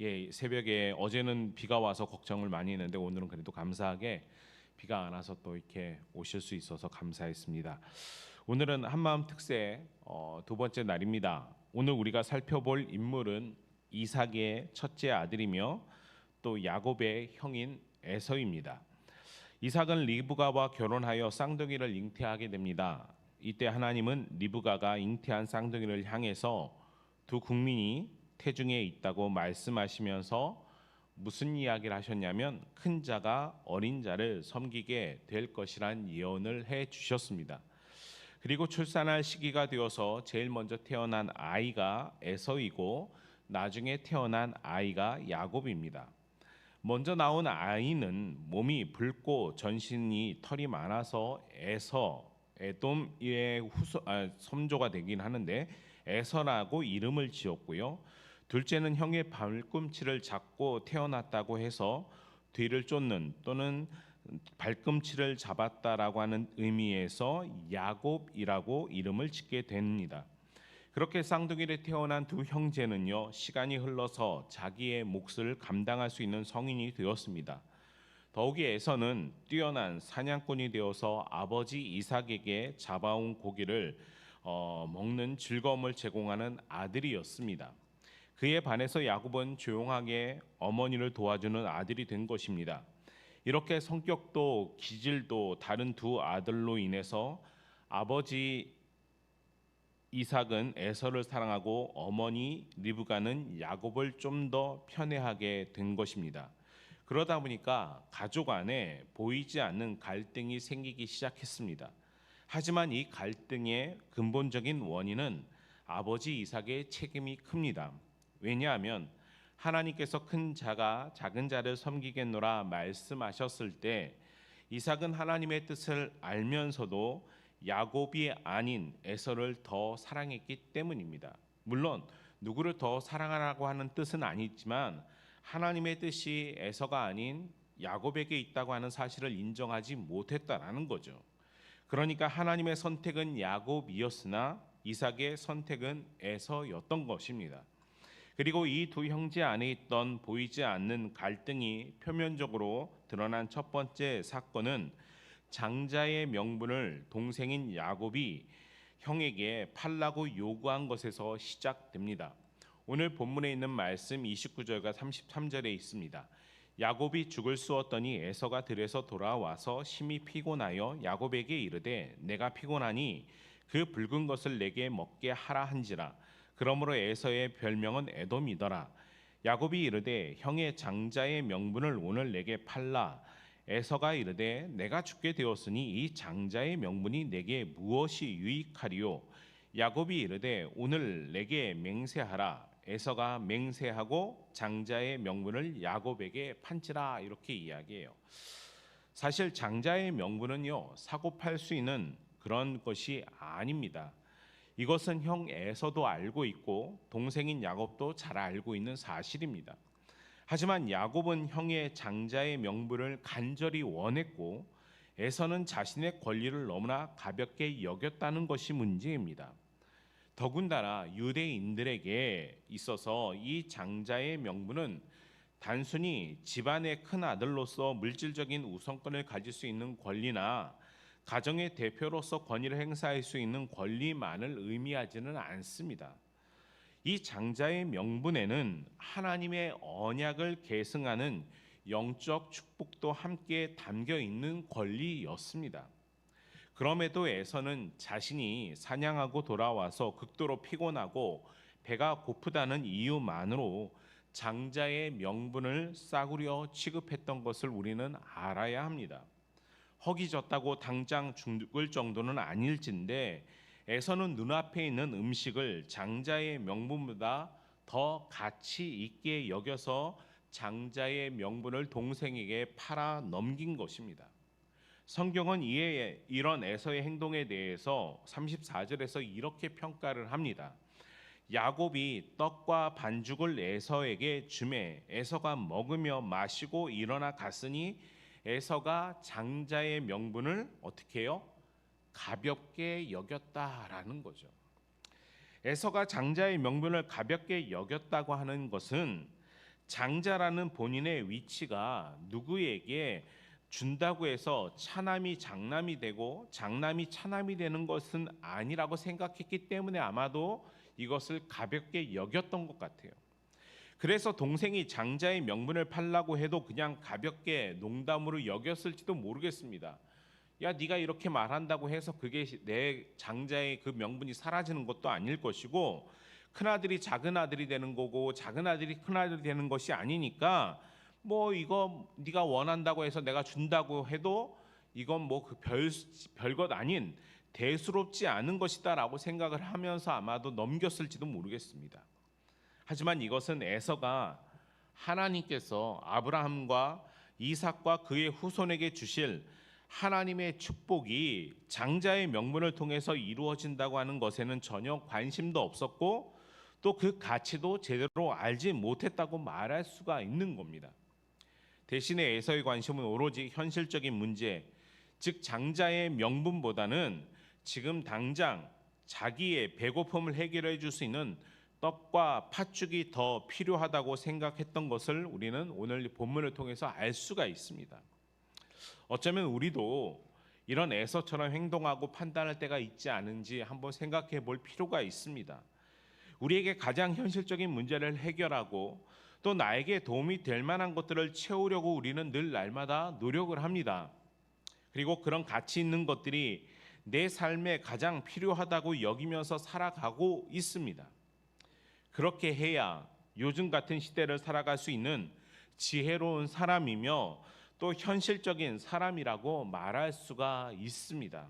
예, 새벽에 어제는 비가 와서 걱정을 많이 했는데 오늘은 그래도 감사하게 비가 안 와서 또 이렇게 오실 수 있어서 감사했습니다. 오늘은 한마음 특세 어, 두 번째 날입니다. 오늘 우리가 살펴볼 인물은 이삭의 첫째 아들이며 또 야곱의 형인 에서입니다. 이삭은 리브가와 결혼하여 쌍둥이를 잉태하게 됩니다. 이때 하나님은 리브가가 잉태한 쌍둥이를 향해서 두 국민이 태중에 있다고 말씀하시면서 무슨 이야기를 하셨냐면 큰 자가 어린 자를 섬기게 될 것이란 예언을 해 주셨습니다. 그리고 출산할 시기가 되어서 제일 먼저 태어난 아이가 에서이고 나중에 태어난 아이가 야곱입니다. 먼저 나온 아이는 몸이 붉고 전신이 털이 많아서 에서 에돔의 후손 아, 섬조가 되긴 하는데 에서라고 이름을 지었고요. 둘째는 형의 발꿈치를 잡고 태어났다고 해서 뒤를 쫓는 또는 발꿈치를 잡았다라고 하는 의미에서 야곱이라고 이름을 짓게 됩니다. 그렇게 쌍둥이를 태어난 두 형제는요 시간이 흘러서 자기의 몫을 감당할 수 있는 성인이 되었습니다. 더욱이 에서는 뛰어난 사냥꾼이 되어서 아버지 이삭에게 잡아온 고기를 어, 먹는 즐거움을 제공하는 아들이었습니다. 그에 반해서 야곱은 조용하게 어머니를 도와주는 아들이 된 것입니다. 이렇게 성격도 기질도 다른 두 아들로 인해서 아버지 이삭은 에서를 사랑하고 어머니 리브가는 야곱을 좀 더 편애하게 된 것입니다. 그러다 보니까 가족 안에 보이지 않는 갈등이 생기기 시작했습니다. 하지만 이 갈등의 근본적인 원인은 아버지 이삭의 책임이 큽니다. 왜냐하면 하나님께서 큰 자가 작은 자를 섬기겠노라 말씀하셨을 때 이삭은 하나님의 뜻을 알면서도 야곱이 아닌 에서를 더 사랑했기 때문입니다. 물론 누구를 더 사랑하라고 하는 뜻은 아니지만 하나님의 뜻이 에서가 아닌 야곱에게 있다고 하는 사실을 인정하지 못했다라는 거죠. 그러니까 하나님의 선택은 야곱이었으나 이삭의 선택은 에서였던 것입니다. 그리고 이 두 형제 안에 있던 보이지 않는 갈등이 표면적으로 드러난 첫 번째 사건은 장자의 명분을 동생인 야곱이 형에게 팔라고 요구한 것에서 시작됩니다. 오늘 본문에 있는 말씀 29절과 33절에 있습니다. 야곱이 죽을 쑤었더니 에서가 들에서 돌아와서 심히 피곤하여 야곱에게 이르되 내가 피곤하니 그 붉은 것을 내게 먹게 하라 한지라 그러므로 에서의 별명은 에돔이더라. 야곱이 이르되 형의 장자의 명분을 오늘 내게 팔라. 에서가 이르되 내가 죽게 되었으니 이 장자의 명분이 내게 무엇이 유익하리요? 야곱이 이르되 오늘 내게 맹세하라. 에서가 맹세하고 장자의 명분을 야곱에게 판치라. 이렇게 이야기해요. 사실 장자의 명분은요 사고 팔 수 있는 그런 것이 아닙니다. 이것은 형 에서도 알고 있고 동생인 야곱도 잘 알고 있는 사실입니다. 하지만 야곱은 형의 장자의 명분을 간절히 원했고 에서는 자신의 권리를 너무나 가볍게 여겼다는 것이 문제입니다. 더군다나 유대인들에게 있어서 이 장자의 명분은 단순히 집안의 큰 아들로서 물질적인 우선권을 가질 수 있는 권리나 가정의 대표로서 권위를 행사할 수 있는 권리만을 의미하지는 않습니다. 이 장자의 명분에는 하나님의 언약을 계승하는 영적 축복도 함께 담겨 있는 권리였습니다. 그럼에도 에서는 자신이 사냥하고 돌아와서 극도로 피곤하고 배가 고프다는 이유만으로 장자의 명분을 싸구려 취급했던 것을 우리는 알아야 합니다. 허기 졌다고 당장 죽을 정도는 아닐진데 에서는 눈앞에 있는 음식을 장자의 명분보다 더 가치 있게 여겨서 장자의 명분을 동생에게 팔아 넘긴 것입니다. 성경은 이에 이런 에서의 행동에 대해서 34절에서 이렇게 평가를 합니다. 야곱이 떡과 반죽을 에서에게 주매 에서가 먹으며 마시고 일어나 갔으니 에서가 장자의 명분을 어떻게 해요? 가볍게 여겼다라는 거죠. 에서가 장자의 명분을 가볍게 여겼다고 하는 것은 장자라는 본인의 위치가 누구에게 준다고 해서 차남이 장남이 되고 장남이 차남이 되는 것은 아니라고 생각했기 때문에 아마도 이것을 가볍게 여겼던 것 같아요. 그래서 동생이 장자의 명분을 팔라고 해도 그냥 가볍게 농담으로 여겼을지도 모르겠습니다. 야, 네가 이렇게 말한다고 해서 그게 내 장자의 그 명분이 사라지는 것도 아닐 것이고 큰 아들이 작은 아들이 되는 거고 작은 아들이 큰 아들이 되는 것이 아니니까 뭐 이거 네가 원한다고 해서 내가 준다고 해도 이건 뭐그별 별것 아닌 대수롭지 않은 것이다라고 생각을 하면서 아마도 넘겼을지도 모르겠습니다. 하지만 이것은 에서가 하나님께서 아브라함과 이삭과 그의 후손에게 주실 하나님의 축복이 장자의 명분을 통해서 이루어진다고 하는 것에는 전혀 관심도 없었고 또 그 가치도 제대로 알지 못했다고 말할 수가 있는 겁니다. 대신에 에서의 관심은 오로지 현실적인 문제, 즉 장자의 명분보다는 지금 당장 자기의 배고픔을 해결해 줄 수 있는 떡과 팥죽이 더 필요하다고 생각했던 것을 우리는 오늘 본문을 통해서 알 수가 있습니다. 어쩌면 우리도 이런 에서처럼 행동하고 판단할 때가 있지 않은지 한번 생각해 볼 필요가 있습니다. 우리에게 가장 현실적인 문제를 해결하고 또 나에게 도움이 될 만한 것들을 채우려고 우리는 늘 날마다 노력을 합니다. 그리고 그런 가치 있는 것들이 내 삶에 가장 필요하다고 여기면서 살아가고 있습니다. 그렇게 해야 요즘 같은 시대를 살아갈 수 있는 지혜로운 사람이며 또 현실적인 사람이라고 말할 수가 있습니다.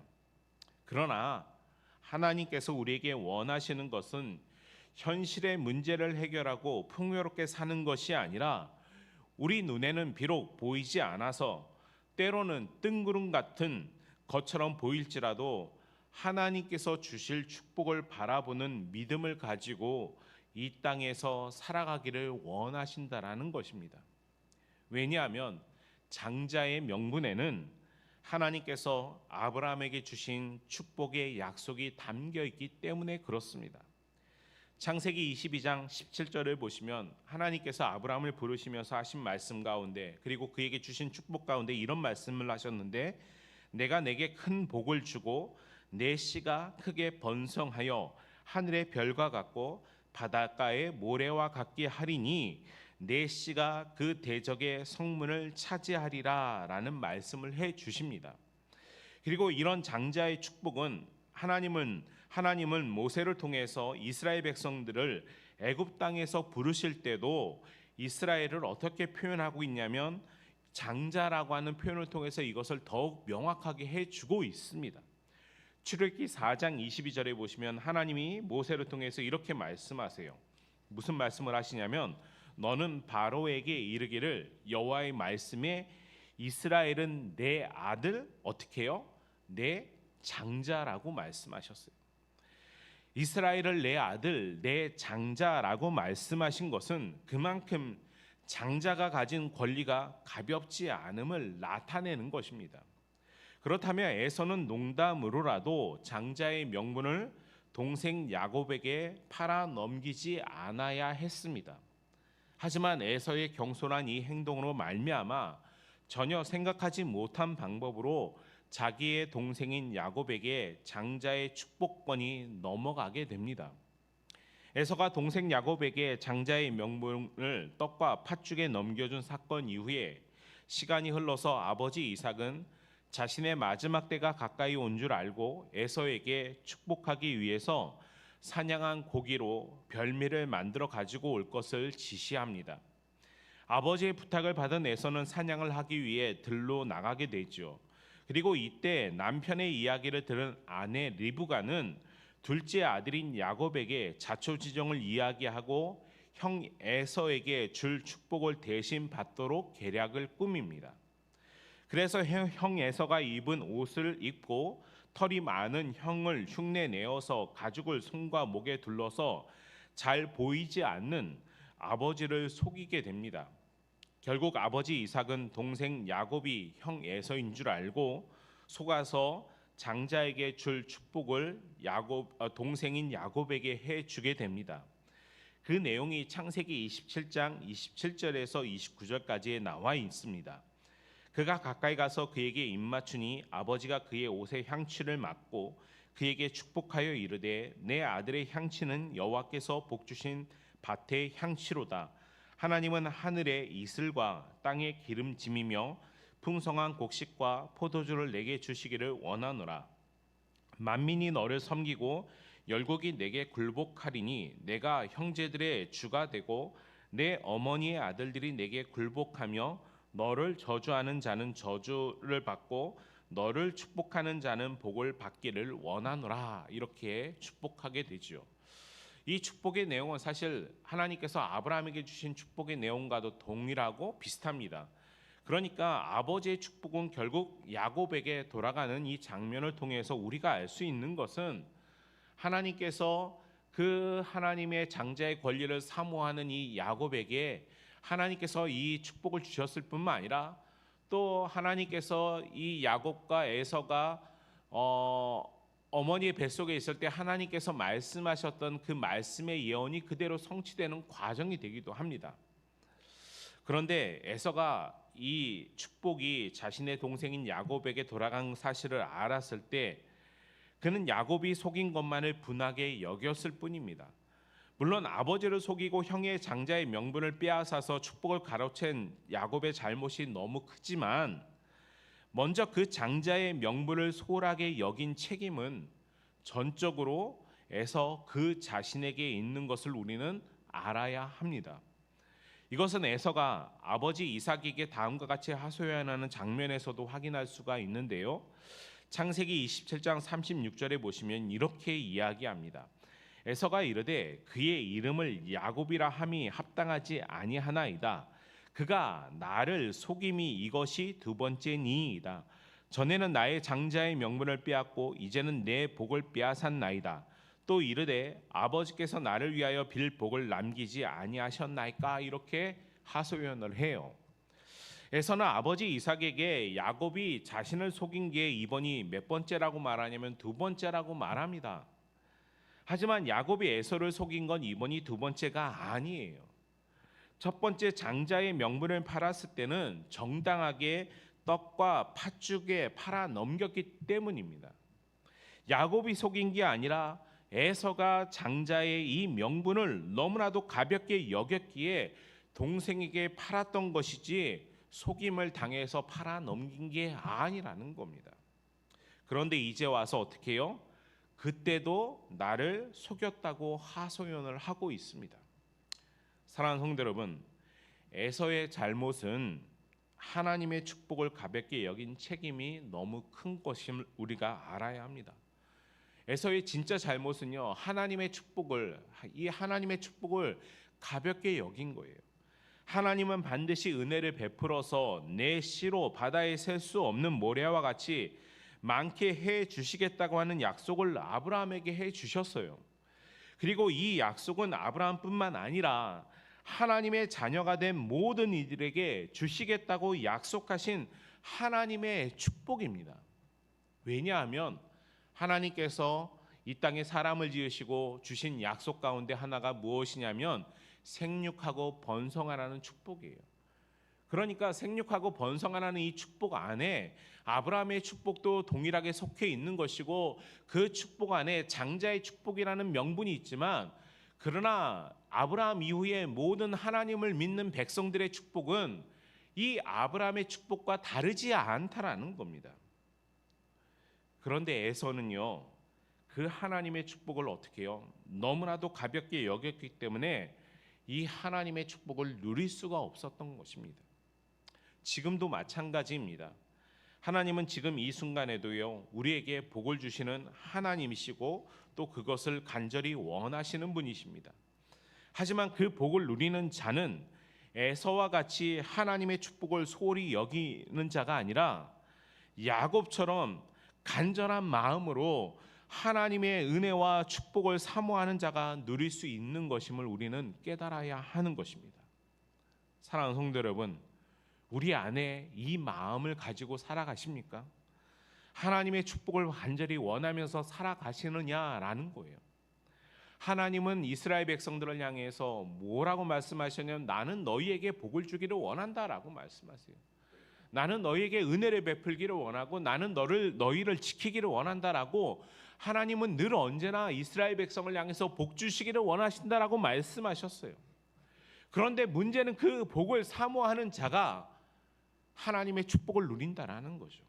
그러나 하나님께서 우리에게 원하시는 것은 현실의 문제를 해결하고 풍요롭게 사는 것이 아니라 우리 눈에는 비록 보이지 않아서 때로는 뜬구름 같은 것처럼 보일지라도 하나님께서 주실 축복을 바라보는 믿음을 가지고 이 땅에서 살아가기를 원하신다라는 것입니다. 왜냐하면 장자의 명분에는 하나님께서 아브라함에게 주신 축복의 약속이 담겨 있기 때문에 그렇습니다. 창세기 22장 17절을 보시면 하나님께서 아브라함을 부르시면서 하신 말씀 가운데 그리고 그에게 주신 축복 가운데 이런 말씀을 하셨는데 내가 내게 큰 복을 주고 내 씨가 크게 번성하여 하늘의 별과 같고 바닷가의 모래와 같게 하리니 내 씨가 그 대적의 성문을 차지하리라라는 말씀을 해 주십니다. 그리고 이런 장자의 축복은 하나님은 하나님은 모세를 통해서 이스라엘 백성들을 애굽 땅에서 부르실 때도 이스라엘을 어떻게 표현하고 있냐면 장자라고 하는 표현을 통해서 이것을 더욱 명확하게 해 주고 있습니다. 출애굽기 4장 22절에 보시면 하나님이 모세를 통해서 이렇게 말씀하세요. 무슨 말씀을 하시냐면 너는 바로에게 이르기를 여호와의 말씀에 이스라엘은 내 아들 어떻게요? 내 장자라고 말씀하셨어요. 이스라엘을 내 아들, 내 장자라고 말씀하신 것은 그만큼 장자가 가진 권리가 가볍지 않음을 나타내는 것입니다. 그렇다면 에서는 농담으로라도 장자의 명분을 동생 야곱에게 팔아 넘기지 않아야 했습니다. 하지만 에서의 경솔한 이 행동으로 말미암아 전혀 생각하지 못한 방법으로 자기의 동생인 야곱에게 장자의 축복권이 넘어가게 됩니다. 에서가 동생 야곱에게 장자의 명분을 떡과 팥죽에 넘겨준 사건 이후에 시간이 흘러서 아버지 이삭은 자신의 마지막 때가 가까이 온 줄 알고 에서에게 축복하기 위해서 사냥한 고기로 별미를 만들어 가지고 올 것을 지시합니다. 아버지의 부탁을 받은 에서는 사냥을 하기 위해 들로 나가게 되죠. 그리고 이때 남편의 이야기를 들은 아내 리브가는 둘째 아들인 야곱에게 자초지정을 이야기하고 형 에서에게 줄 축복을 대신 받도록 계략을 꾸밉니다. 그래서 형 에서가 입은 옷을 입고 털이 많은 형을 흉내 내어서 가죽을 손과 목에 둘러서 잘 보이지 않는 아버지를 속이게 됩니다. 결국 아버지 이삭은 동생 야곱이 형 에서인 줄 알고 속아서 장자에게 줄 축복을 야곱 어, 동생인 야곱에게 해 주게 됩니다. 그 내용이 창세기 27장 27절에서 29절까지에 나와 있습니다. 그가 가까이 가서 그에게 입맞추니 아버지가 그의 옷에 향취를 맡고 그에게 축복하여 이르되 내 아들의 향취는 여호와께서 복 주신 밭의 향취로다. 하나님은 하늘의 이슬과 땅의 기름짐이며 풍성한 곡식과 포도주를 내게 주시기를 원하노라. 만민이 너를 섬기고 열국이 내게 굴복하리니 내가 형제들의 주가 되고 내 어머니의 아들들이 내게 굴복하며 너를 저주하는 자는 저주를 받고 너를 축복하는 자는 복을 받기를 원하노라 이렇게 축복하게 되지요. 이 축복의 내용은 사실 하나님께서 아브라함에게 주신 축복의 내용과도 동일하고 비슷합니다. 그러니까 아버지의 축복은 결국 야곱에게 돌아가는 이 장면을 통해서 우리가 알 수 있는 것은 하나님께서 그 하나님의 장자의 권리를 사모하는 이 야곱에게 하나님께서 이 축복을 주셨을 뿐만 아니라 또 하나님께서 이 야곱과 에서가 어, 어머니의 뱃속에 있을 때 하나님께서 말씀하셨던 그 말씀의 예언이 그대로 성취되는 과정이 되기도 합니다. 그런데 에서가 이 축복이 자신의 동생인 야곱에게 돌아간 사실을 알았을 때 그는 야곱이 속인 것만을 분하게 여겼을 뿐입니다. 물론 아버지를 속이고 형의 장자의 명분을 빼앗아서 축복을 가로챈 야곱의 잘못이 너무 크지만 먼저 그 장자의 명분을 소홀하게 여긴 책임은 전적으로 에서 그 자신에게 있는 것을 우리는 알아야 합니다. 이것은 에서가 아버지 이삭에게 다음과 같이 하소연하는 장면에서도 확인할 수가 있는데요. 창세기 27장 36절에 보시면 이렇게 이야기합니다. 에서가 이르되 그의 이름을 야곱이라 함이 합당하지 아니하나이다. 그가 나를 속임이 이것이 두 번째니이다. 전에는 나의 장자의 명분을 빼앗고 이제는 내 복을 빼앗았나이다. 또 이르되 아버지께서 나를 위하여 빌 복을 남기지 아니하셨나이까 이렇게 하소연을 해요. 에서는 아버지 이삭에게 야곱이 자신을 속인 게 이번이 몇 번째라고 말하냐면 두 번째라고 말합니다. 하지만 야곱이 에서를 속인 건 이번이 두 번째가 아니에요. 첫 번째 장자의 명분을 팔았을 때는 정당하게 떡과 팥죽에 팔아 넘겼기 때문입니다. 야곱이 속인 게 아니라 에서가 장자의 이 명분을 너무나도 가볍게 여겼기에 동생에게 팔았던 것이지 속임을 당해서 팔아 넘긴 게 아니라는 겁니다. 그런데 이제 와서 어떻게 해요? 그때도 나를 속였다고 하소연을 하고 있습니다. 사랑하는 성도 여러분, 에서의 잘못은 하나님의 축복을 가볍게 여긴 책임이 너무 큰 것임을 우리가 알아야 합니다. 에서의 진짜 잘못은요 하나님의 축복을 이 하나님의 축복을 가볍게 여긴 거예요. 하나님은 반드시 은혜를 베풀어서 내 씨로 바다에 셀 수 없는 모래와 같이 많게 해 주시겠다고 하는 약속을 아브라함에게 해 주셨어요. 그리고 이 약속은 아브라함뿐만 아니라 하나님의 자녀가 된 모든 이들에게 주시겠다고 약속하신 하나님의 축복입니다. 왜냐하면 하나님께서 이 땅에 사람을 지으시고 주신 약속 가운데 하나가 무엇이냐면 생육하고 번성하라는 축복이에요. 그러니까 생육하고 번성하라는 이 축복 안에 아브라함의 축복도 동일하게 속해 있는 것이고 그 축복 안에 장자의 축복이라는 명분이 있지만 그러나 아브라함 이후에 모든 하나님을 믿는 백성들의 축복은 이 아브라함의 축복과 다르지 않다라는 겁니다. 그런데 에서는요. 그 하나님의 축복을 어떻게 해요? 너무나도 가볍게 여겼기 때문에 이 하나님의 축복을 누릴 수가 없었던 것입니다. 지금도 마찬가지입니다. 하나님은 지금 이 순간에도요, 우리에게 복을 주시는 하나님이시고 또 그것을 간절히 원하시는 분이십니다. 하지만 그 복을 누리는 자는 에서와 같이 하나님의 축복을 소홀히 여기는 자가 아니라 야곱처럼 간절한 마음으로 하나님의 은혜와 축복을 사모하는 자가 누릴 수 있는 것임을 우리는 깨달아야 하는 것입니다. 사랑하는 성도 여러분, 우리 안에 이 마음을 가지고 살아가십니까? 하나님의 축복을 간절히 원하면서 살아가시느냐라는 거예요. 하나님은 이스라엘 백성들을 향해서 뭐라고 말씀하셨냐면 나는 너희에게 복을 주기를 원한다라고 말씀하세요. 나는 너희에게 은혜를 베풀기를 원하고 나는 너를 너희를 지키기를 원한다라고 하나님은 늘 언제나 이스라엘 백성을 향해서 복 주시기를 원하신다라고 말씀하셨어요. 그런데 문제는 그 복을 사모하는 자가 하나님의 축복을 누린다라는 거죠.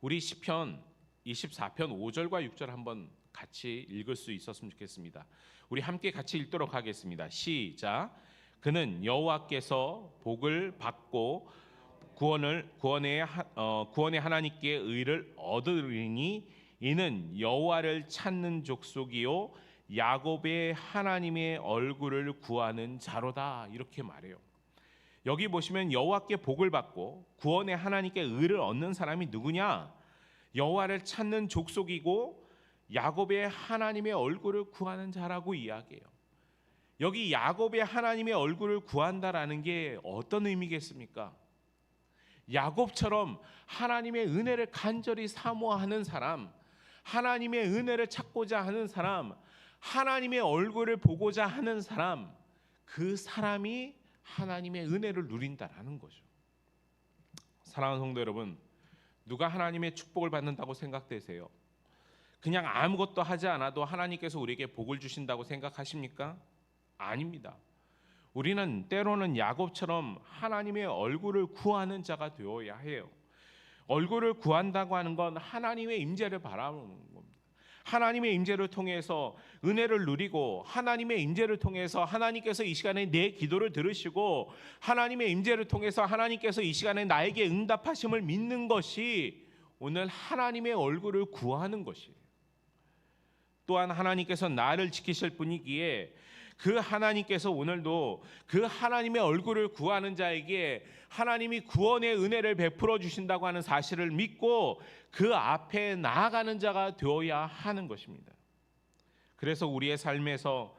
우리 시편 24편 5절과 6절 한번 같이 읽을 수 있었으면 좋겠습니다. 우리 함께 같이 읽도록 하겠습니다. 시작. 그는 여호와께서 복을 받고 구원을 구원의 하- 어, 구원의 하나님께 의를 얻으리니 이는 여호와를 찾는 족속이요 야곱의 하나님의 얼굴을 구하는 자로다 이렇게 말해요. 여기 보시면 여호와께 복을 받고 구원의 하나님께 의를 얻는 사람이 누구냐? 여호와를 찾는 족속이고 야곱의 하나님의 얼굴을 구하는 자라고 이야기해요. 여기 야곱의 하나님의 얼굴을 구한다라는 게 어떤 의미겠습니까? 야곱처럼 하나님의 은혜를 간절히 사모하는 사람, 하나님의 은혜를 찾고자 하는 사람, 하나님의 얼굴을 보고자 하는 사람, 그 사람이 하나님의 은혜를 누린다라는 거죠. 사랑하는 성도 여러분, 누가 하나님의 축복을 받는다고 생각되세요? 그냥 아무것도 하지 않아도 하나님께서 우리에게 복을 주신다고 생각하십니까? 아닙니다. 우리는 때로는 야곱처럼 하나님의 얼굴을 구하는 자가 되어야 해요. 얼굴을 구한다고 하는 건 하나님의 임재를 바라보는 겁니다. 하나님의 임재를 통해서 은혜를 누리고 하나님의 임재를 통해서 하나님께서 이 시간에 내 기도를 들으시고 하나님의 임재를 통해서 하나님께서 이 시간에 나에게 응답하심을 믿는 것이 오늘 하나님의 얼굴을 구하는 것이에요. 또한 하나님께서 나를 지키실 분이기에 그 하나님께서 오늘도 그 하나님의 얼굴을 구하는 자에게 하나님이 구원의 은혜를 베풀어 주신다고 하는 사실을 믿고 그 앞에 나아가는 자가 되어야 하는 것입니다. 그래서 우리의 삶에서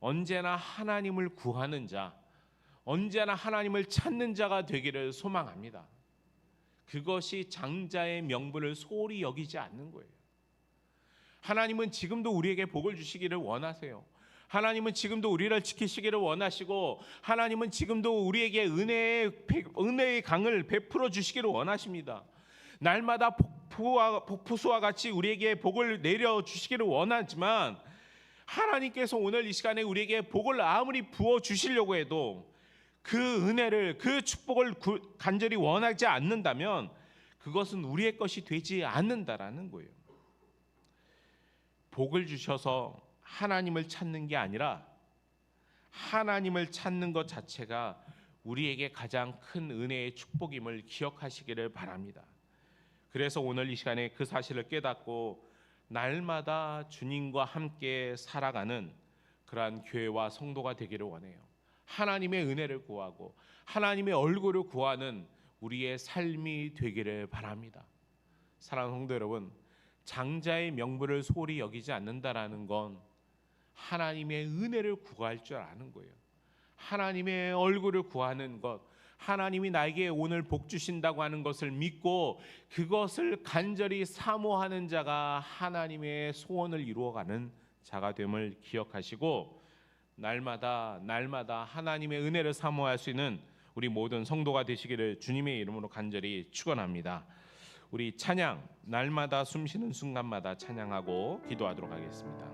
언제나 하나님을 구하는 자, 언제나 하나님을 찾는 자가 되기를 소망합니다. 그것이 장자의 명분을 소홀히 여기지 않는 거예요. 하나님은 지금도 우리에게 복을 주시기를 원하세요. 하나님은 지금도 우리를 지키시기를 원하시고 하나님은 지금도 우리에게 은혜의 배- 은혜의 강을 베풀어 주시기를 원하십니다. 날마다 폭포와 폭포수와 같이 우리에게 복을 내려 주시기를 원하지만 하나님께서 오늘 이 시간에 우리에게 복을 아무리 부어 주시려고 해도 그 은혜를 그 축복을 구- 간절히 원하지 않는다면 그것은 우리의 것이 되지 않는다라는 거예요. 복을 주셔서 하나님을 찾는 게 아니라 하나님을 찾는 것 자체가 우리에게 가장 큰 은혜의 축복임을 기억하시기를 바랍니다. 그래서 오늘 이 시간에 그 사실을 깨닫고 날마다 주님과 함께 살아가는 그러한 교회와 성도가 되기를 원해요. 하나님의 은혜를 구하고 하나님의 얼굴을 구하는 우리의 삶이 되기를 바랍니다. 사랑하는 성도 여러분, 장자의 명분을 소홀히 여기지 않는다라는 건 하나님의 은혜를 구할 줄 아는 거예요. 하나님의 얼굴을 구하는 것, 하나님이 나에게 오늘 복 주신다고 하는 것을 믿고 그것을 간절히 사모하는 자가 하나님의 소원을 이루어가는 자가 됨을 기억하시고 날마다 날마다 하나님의 은혜를 사모할 수 있는 우리 모든 성도가 되시기를 주님의 이름으로 간절히 축원합니다. 우리 찬양 날마다 숨쉬는 순간마다 찬양하고 기도하도록 하겠습니다.